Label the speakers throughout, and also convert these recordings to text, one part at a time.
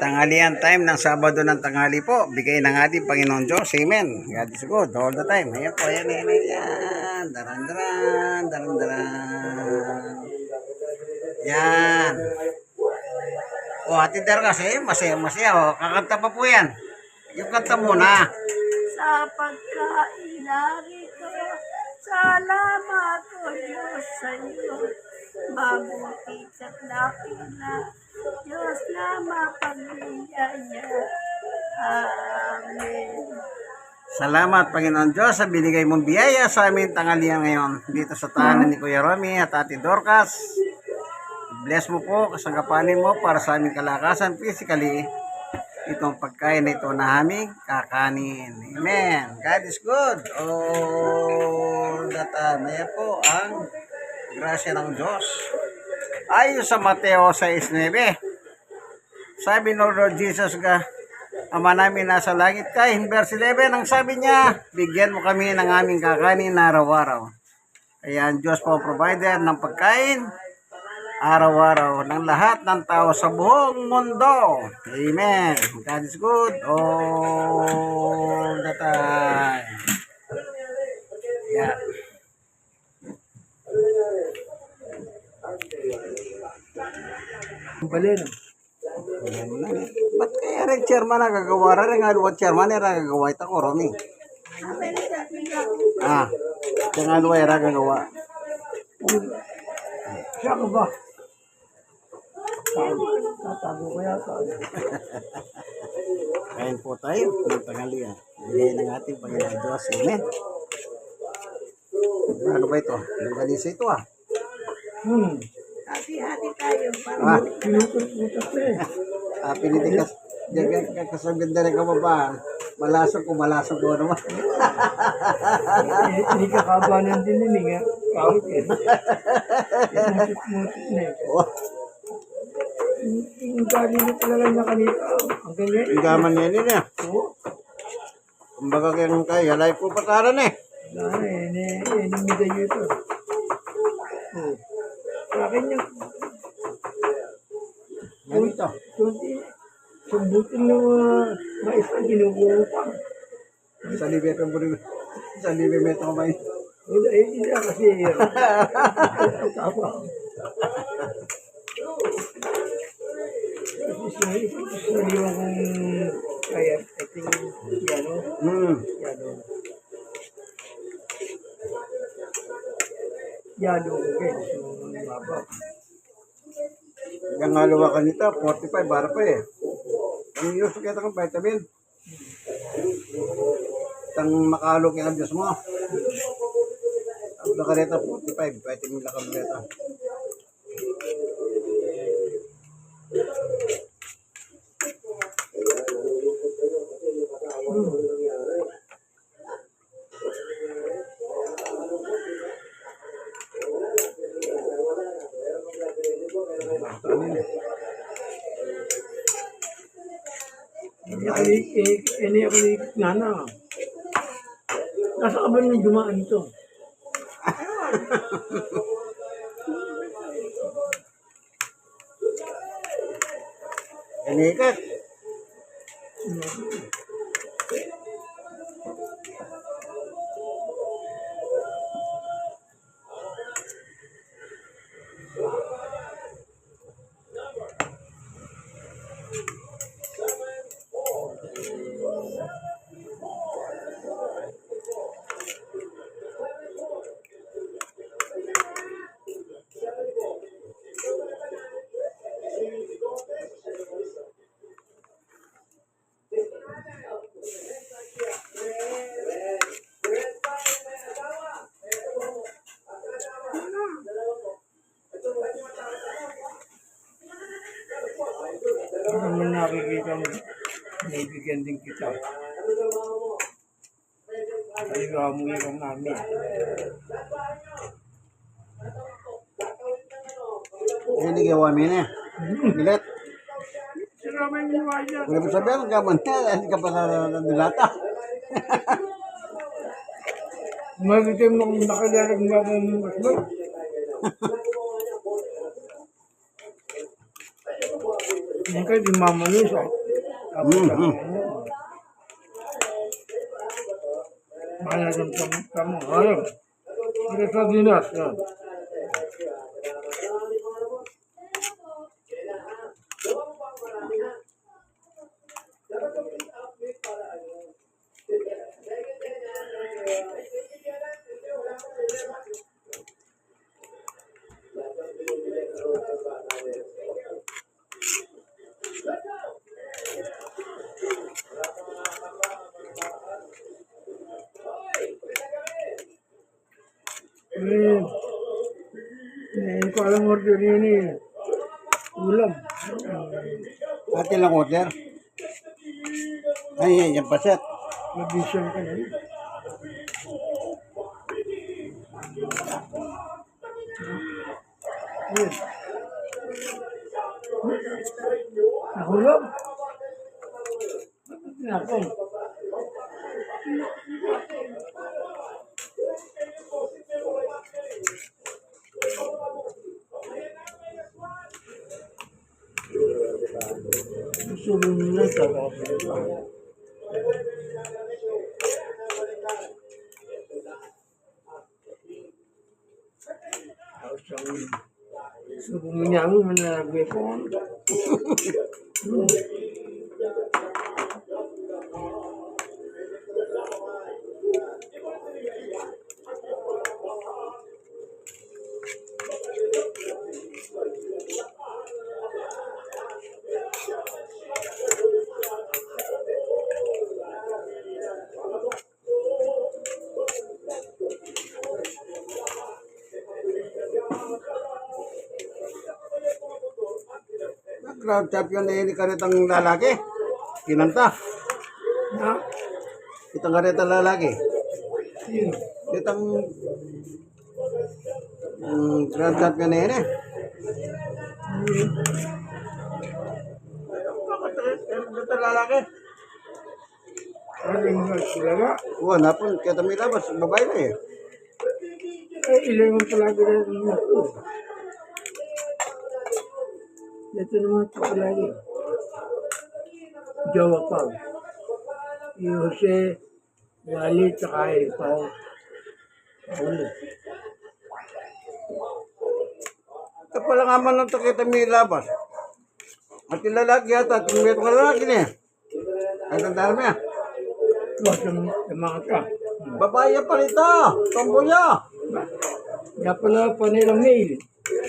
Speaker 1: Tanghalian time ng Sabado ng tanghali po. Bigay ng ating Panginoon Diyos. Amen. God is good all the time. Ayan po. Ayan, ayan, ayan. Daran, daran, daran, daran. Yan. O, Ate Dargas, eh, masaya, masaya. O, kakanta pa po yan. Yung kanta muna.
Speaker 2: sa pagkain narito. Salamat o Diyos sa iyo. Mabuti at lakina. Diyos na mapagbiyaya. Amen.
Speaker 1: Salamat, Panginoon Diyos, sa binigay mong biyaya sa amin tanghalian ngayon dito sa tahanan ni Kuya Romy at Ate Dorcas. Bless mo po, kasagapanin mo para sa aming kalakasan physically itong pagkain na ito na aming kakanin. Amen. God is good. All the time. Ayan po ang grasya ng Diyos. Ayon sa Mateo 6.9, sabi ng Lord Jesus ka, Ama namin nasa langit ka, in verse 11, ang sabi niya, bigyan mo kami ng aming kakanin araw-araw. Kaya ang Diyos po provider ng pagkain, araw-araw ng lahat ng tao sa buong mundo. Amen. God is good all the time. Yeah.
Speaker 3: Balero.
Speaker 1: Ba't kaya rin chairman na gagawa rin? Nga luwat chairman na gagawa ito ko, Romy. Ah, siya nga luwa era gagawa.
Speaker 3: Siya ka ba? Tatago ko yata.
Speaker 1: Kain po tayo ng tanghalian. Bigay ng ating Panginoon Diyos. Amen. Ano ba ito? Yung ganisa ito ah.
Speaker 3: Hmm.
Speaker 2: Hati-hati tayo.
Speaker 1: Ah,
Speaker 3: na eh.
Speaker 1: ah pinitikas. Diyan ka kasabing na rin kababaan. Malasok ko, malasok ko naman.
Speaker 3: Eh, Hindi ka kabanan din yun eh. Kahit eh. Pinutot-putot na eh.
Speaker 1: Oh,
Speaker 3: Yung galing na talaga niya kanina. Ang ganyan.
Speaker 1: ang gaman niya nila.
Speaker 3: Oo.
Speaker 1: Kumbaga kayong kaya, life ko pataran eh.
Speaker 3: Wala na eh. Ni- Enemy na yun ito. Oo.
Speaker 1: Ganito.
Speaker 3: kunti. Sumbutin ng mga mais na ginubuo pa.
Speaker 1: Sa libet ang buri. Sa libet ko ba
Speaker 3: Wala eh. Hindi na kasi. Tapa. Kasi sariwa kong kaya. I think yan o.
Speaker 1: Hmm.
Speaker 3: Yan o. Yan o. Okay. So, mababa.
Speaker 1: Yung halawa ka nito, 45, bara pa eh. Ang use kita kang vitamin. Itang makalog yung Diyos mo. Ang laka nito, 45, vitamin laka mo nito.
Speaker 3: Hindi ako ni, eh, hindi ako ni Nana. Nasa ka ba nung dumaan ito?
Speaker 1: Inikat.
Speaker 3: Ano naman nakikita mo, naibigyan din kita. Ayaw mo yung namin.
Speaker 1: Hindi gawa mo yun eh. Bilet.
Speaker 3: Sira mo yung
Speaker 1: sabihin, ang gaman niya, hindi ka pa nilata.
Speaker 3: Makikita mo kung nakalalag mo ako ng masbay. Yan kayo, di mamalis ah. Tapos
Speaker 1: Mm,
Speaker 3: ang
Speaker 1: mm.
Speaker 3: ano. Mayroon kang Eh, eh, ko alam order yun eh. Ulam.
Speaker 1: Ate lang order. Ay, yan, yan paset.
Speaker 3: Mabisyon ka na yun. Ayun. Nahulog. Nakon. Sulong nila sa kapatid. Tapos ang subong
Speaker 1: Grand champion na yun, karitang lalaki. Kinanta.
Speaker 3: Na?
Speaker 1: Itang karitang lalaki.
Speaker 3: Sino?
Speaker 1: Itang um, grand champion na eh. Karitang lalaki.
Speaker 3: Ano yung mga kilala?
Speaker 1: Oo, napon. Kaya may labas. Babae na eh.
Speaker 3: Ay, ilan yung palagi na yung. Ito naman ito palagi. Jowa pa. Yung Jose, Wally, tsaka yung Pao. Paulo.
Speaker 1: Ito pala nga man lang ito kita may labas. At yung lalaki yata. At yung may itong lalaki niya. Ay, tandaan mo yan.
Speaker 3: Mga ka.
Speaker 1: Babae pa rito. Tomboya.
Speaker 3: Kaya pala pa nila male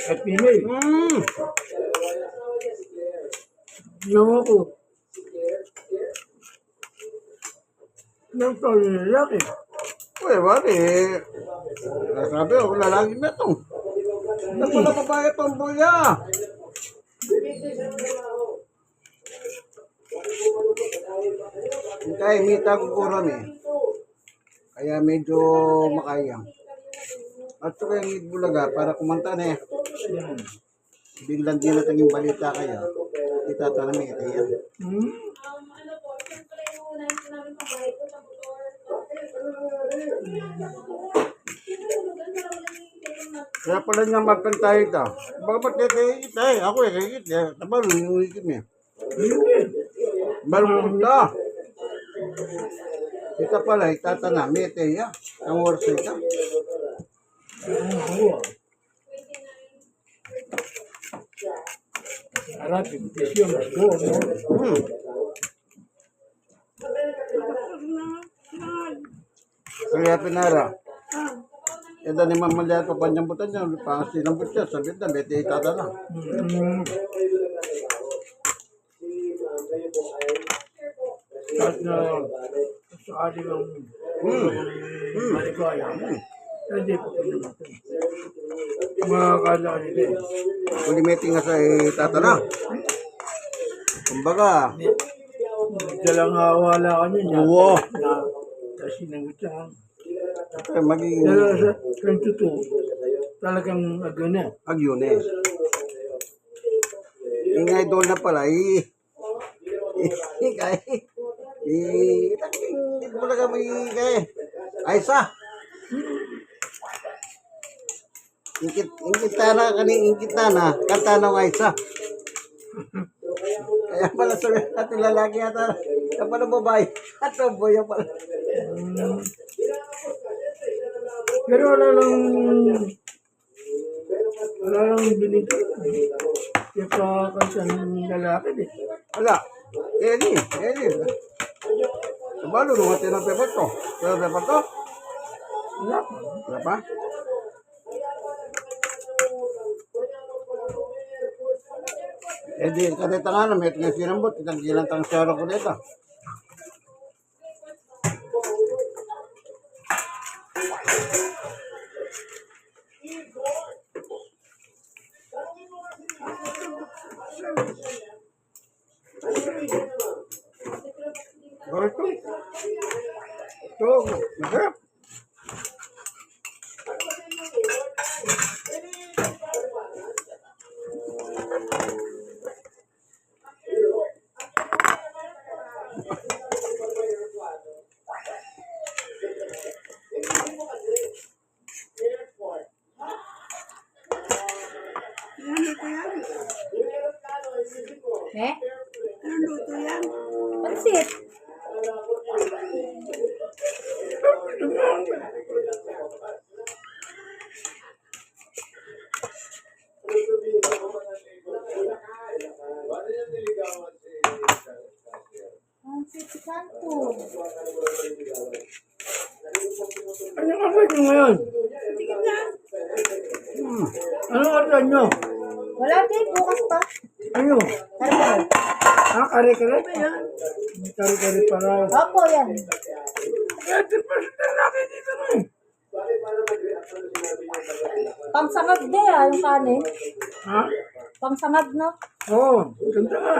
Speaker 3: at female.
Speaker 1: Hmm.
Speaker 3: Ginawa ko. Nang tao yung lalaki.
Speaker 1: Uy, bari. Sabi ko, lalaki na ito. Ito pala babae tomboya. Kaya mita ko kuram eh. Kaya medyo makayang. At kaya yung bulaga para kumanta na eh. Biglang din natin yung balita kaya. Itatanong ito yan.
Speaker 3: Hmm?
Speaker 1: Kaya pala niya magkantay ito. Baka ba't kita eh? Ako eh, kaya kita. Tabalo yung ikip niya.
Speaker 3: Eh.
Speaker 1: Balong punta. Ito pala, itatana. May teya. Ang oras ito.
Speaker 3: Ang buwa. Harap, invitation, let's go. No?
Speaker 1: Hmm. Kaya pinara. Ito ni Mamalia pa panyambutan niya. Pang sinambut siya. Sabi na, may teya itatana.
Speaker 3: Hmm. Kahit na sa ating ang maligaya, hindi po ko naman. Makakala nila eh.
Speaker 1: Kung may tinga sa itatana. Kumbaga,
Speaker 3: Dala nga wala ka niya.
Speaker 1: Oo.
Speaker 3: Na, kasi nangutan.
Speaker 1: eh, magiging
Speaker 3: Dala sa 22, talagang ano na.
Speaker 1: agyunes. Yung idol na pala, eh. Eh, kaya. Eh, hindi mo na kami kaya. Aysa. Ingkit, ingkit na, kani ingkit na na, kanta na ng Aysa. Kaya pala sabi natin lalaki yata. Kaya pala babae. At yan pala.
Speaker 3: Mm. Pero wala lang wala lang binigay. Yung kakanta ng lalaki eh.
Speaker 1: Wala. Eli. Eli. Sabalo, lumati ng paper to. Pero paper to?
Speaker 3: Wala.
Speaker 1: Wala pa? Eh di, kadeta nga na, may tingin sinambot, kitang gilang tang siyaro ko dito. Correcto. Ito, masarap.
Speaker 2: Eh? Si Kanto.
Speaker 3: Ano order nyo ngayon?
Speaker 4: Tingin na.
Speaker 3: Hmm. Ano order nyo?
Speaker 2: Wala din, bukas pa.
Speaker 3: Ano?
Speaker 2: Karbal.
Speaker 3: Ah, kare-kare ba yan? May kare-kare para.
Speaker 2: Opo, yan.
Speaker 3: Eh, di pa sa lalaki dito na eh.
Speaker 2: Pangsangag din ah, yung kanin.
Speaker 3: Ha?
Speaker 2: Pangsangag, no?
Speaker 3: Oo, oh, ganda nga.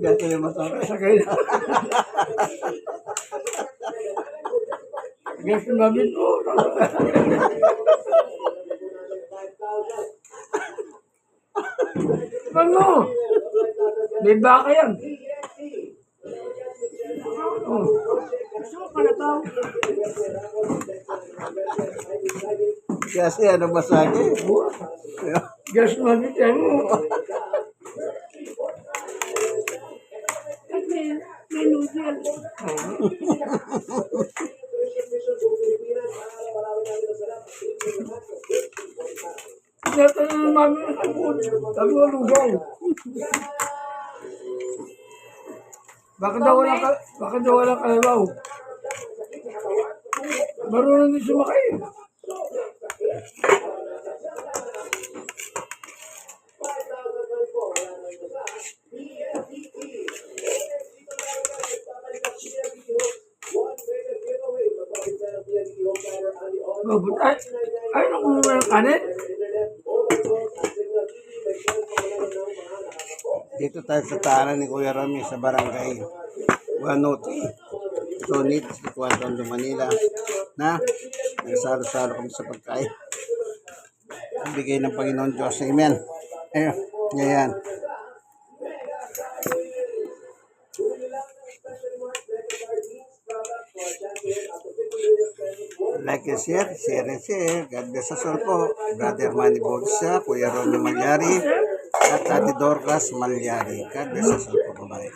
Speaker 1: Ganito yung masarap.
Speaker 3: Sakay na. Gusto namin po. Ano? May baka yan. Oh.
Speaker 4: Gusto mo kalabaw?
Speaker 1: Kasi ano masagi?
Speaker 3: Gas namin yan mo.
Speaker 4: At may, noodle.
Speaker 3: Tinatanong namin ang sagot. Sabi ko, lugaw. Bakit daw walang, ka- bakit daw walang kalabaw? Marunong din sumakay. But ay, ay, nakuha mo yung kanin?
Speaker 1: Dito tayo sa tahanan ni Kuya Rami sa barangay 103. Sunit, Cuantondo, Manila. Na, nagsalo-salo kami sa pagkain. Ang bigay ng Panginoon Diyos. Amen. Ayun, ngayon. Like and share, share and share. God bless us all po. Brother Manny Bolsa, Kuya Ronnie Malyari, at Ate Dorcas Malyari. God bless us all po. Bye-bye.